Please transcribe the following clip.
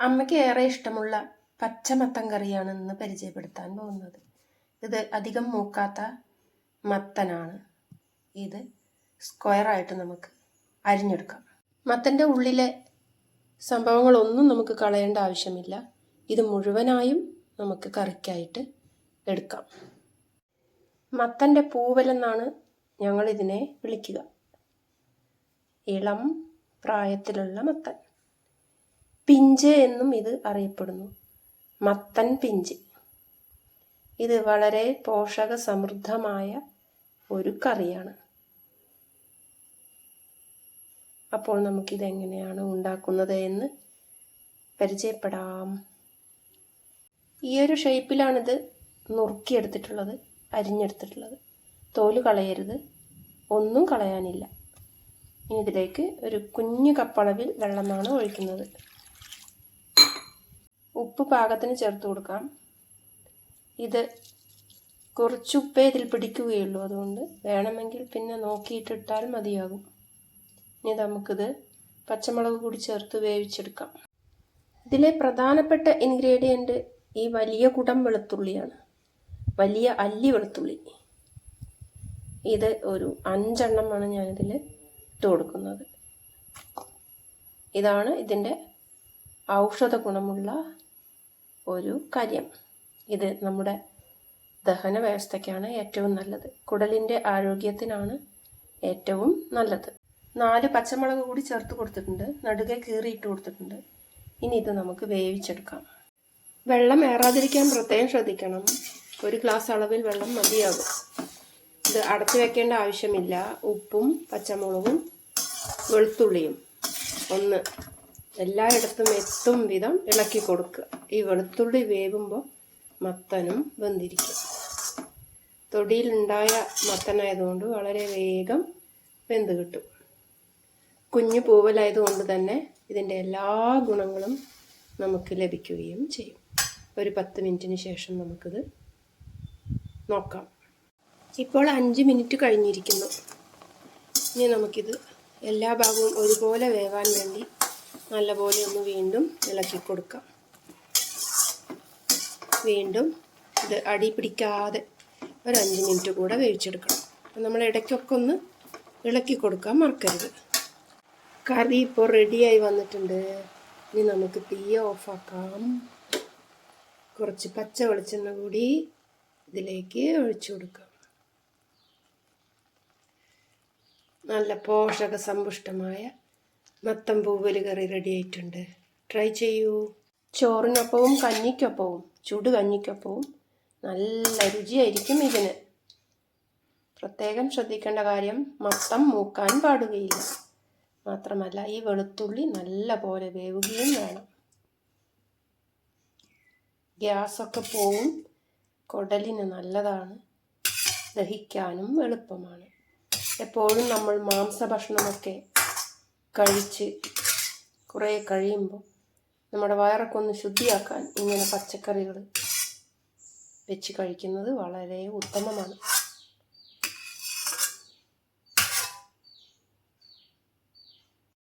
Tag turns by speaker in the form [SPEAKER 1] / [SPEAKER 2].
[SPEAKER 1] അമ്മയ്ക്ക് ഏറെ ഇഷ്ടമുള്ള പച്ചമത്തൻ കറിയാണ് ഇന്ന് പരിചയപ്പെടുത്താൻ പോകുന്നത്. ഇത് അധികം മൂക്കാത്ത മത്തനാണ്. ഇത് സ്ക്വയറായിട്ട് നമുക്ക് അരിഞ്ഞെടുക്കാം. മത്തന്റെ ഉള്ളിലെ സംഭവങ്ങളൊന്നും നമുക്ക് കളയേണ്ട ആവശ്യമില്ല. ഇത് മുഴുവനായും നമുക്ക് കറിക്കായിട്ട് എടുക്കാം. മത്തന്റെ പൂവലെന്നാണ് ഞങ്ങളിതിനെ വിളിക്കുക. ഇളം പ്രായത്തിലുള്ള മത്തൻ. പിഞ്ച് എന്നും ഇത് അറിയപ്പെടുന്നു. മത്തൻ പിഞ്ച്. ഇത് വളരെ പോഷക സമൃദ്ധമായ ഒരു കറിയാണ്. അപ്പോൾ നമുക്കിതെങ്ങനെയാണ് ഉണ്ടാക്കുന്നത് എന്ന് പരിചയപ്പെടാം. ഈ ഒരു ഷേപ്പിലാണിത് നുറുക്കിയെടുത്തിട്ടുള്ളത് അരിഞ്ഞെടുത്തിട്ടുള്ളത്. തോൽ കളയരുത് ഒന്നും കളയാനില്ല. ഇനി ഇതിലേക്ക് ഒരു കുഞ്ഞു കപ്പളവിൽ വെള്ളമാണ് ഒഴിക്കുന്നത്. ഉപ്പ് പാകത്തിന് ചേർത്ത് കൊടുക്കാം. ഇത് കുറച്ചുപ്പേ ഇതിൽ പിടിക്കുകയുള്ളൂ. അതുകൊണ്ട് വേണമെങ്കിൽ പിന്നെ നോക്കിയിട്ടിട്ടാൽ മതിയാകും. ഇനി നമുക്കിത് പച്ചമുളക് കൂടി ചേർത്ത് വേവിച്ചെടുക്കാം. ഇതിലെ പ്രധാനപ്പെട്ട ഇൻഗ്രീഡിയന്റ് ഈ വലിയ കുടം വെളുത്തുള്ളിയാണ്. വലിയ അല്ലി വെളുത്തുള്ളി. ഇത് ഒരു അഞ്ചെണ്ണമാണ് ഞാനിതിൽ ഇട്ട് കൊടുക്കുന്നത്. ഇതാണ് ഇതിന്റെ ഔഷധ ഗുണമുള്ള ഒരു കാര്യം. ഇത് നമ്മുടെ ദഹന വ്യവസ്ഥയ്ക്കാണ് ഏറ്റവും നല്ലത്. കുടലിന്റെ ആരോഗ്യത്തിനാണ് ഏറ്റവും നല്ലത്. നാല് പച്ചമുളക് കൂടി ചേർത്ത് കൊടുത്തിട്ടുണ്ട്. നടുകെ കീറിയിട്ട് കൊടുത്തിട്ടുണ്ട്. ഇനി ഇത് നമുക്ക് വേവിച്ചെടുക്കാം. വെള്ളം ഏറാതിരിക്കാൻ പ്രത്യേകം ശ്രദ്ധിക്കണം. ഒരു ഗ്ലാസ് അളവിൽ വെള്ളം മതിയാകും. ഇത് അടച്ചു വെക്കേണ്ട ആവശ്യമില്ല. ഉപ്പും പച്ചമുളകും വെളുത്തുള്ളിയും ഒന്ന് എല്ലായിടത്തും എത്തും വിധം ഇളക്കി കൊടുക്കുക. ഈ വെളുത്തുള്ളി വേവുമ്പോൾ മത്തനും വെന്തിരിക്കും. തൊടിയിലുണ്ടായ മത്തനായതുകൊണ്ട് വളരെ വേഗം വെന്ത് കിട്ടും. കുഞ്ഞു പൂവലായതുകൊണ്ട് തന്നെ ഇതിന്റെ എല്ലാ ഗുണങ്ങളും നമുക്ക് ലഭിക്കുകയും ചെയ്യും. ഒരു പത്ത് മിനിറ്റിന് ശേഷം നമുക്കിത് നോക്കാം. ഇപ്പോൾ അഞ്ച് മിനിറ്റ് കഴിഞ്ഞിരിക്കുന്നു. ഇനി നമുക്കിത് എല്ലാ ഭാഗവും ഒരുപോലെ വേവാൻ വേണ്ടി നല്ലപോലെ ഒന്ന് വീണ്ടും ഇളക്കി കൊടുക്കാം. വീണ്ടും ഇത് അടി പിടിക്കാതെ ഒരു അഞ്ച് മിനിറ്റ് കൂടെ വേവിച്ചെടുക്കണം. അപ്പം നമ്മൾ ഇടയ്ക്കൊക്കെ ഒന്ന് ഇളക്കി കൊടുക്കാൻ മറക്കരുത്. കറി ഇപ്പോൾ റെഡിയായി വന്നിട്ടുണ്ട്. ഇനി നമുക്ക് തീ ഓഫാക്കാം കുറച്ച് പച്ച വെളിച്ചെണ്ണ കൂടി ഇതിലേക്ക് ഒഴിച്ചു കൊടുക്കാം. നല്ല പോഷക സമ്പുഷ്ടമായ മത്തം പൂവൽ കറി റെഡി ആയിട്ടുണ്ട്. ട്രൈ ചെയ്യൂ. ചോറിനൊപ്പവും കഞ്ഞിക്കൊപ്പവും ചുട് കഞ്ഞിക്കൊപ്പവും. നല്ല രുചിയായിരിക്കും ഇതിന്. പ്രത്യേകം ശ്രദ്ധിക്കേണ്ട കാര്യം മത്തം മൂക്കാൻ പാടുകയില്ല. മാത്രമല്ല ഈ വെളുത്തുള്ളി നല്ല പോലെ വേവുകയും വേണം. ഗ്യാസൊക്കെ പോവും. കുടലിന് നല്ലതാണ്. ദഹിക്കാനും എളുപ്പമാണ്. എപ്പോഴും നമ്മൾ മാംസഭക്ഷണമൊക്കെ കഴിച്ച് കുറേ കഴിയുമ്പോൾ നമ്മുടെ വയറൊക്കെ ഒന്ന് ശുദ്ധിയാക്കാൻ ഇങ്ങനെ പച്ചക്കറികൾ വെച്ച് കഴിക്കുന്നത് വളരെ ഉത്തമമാണ്.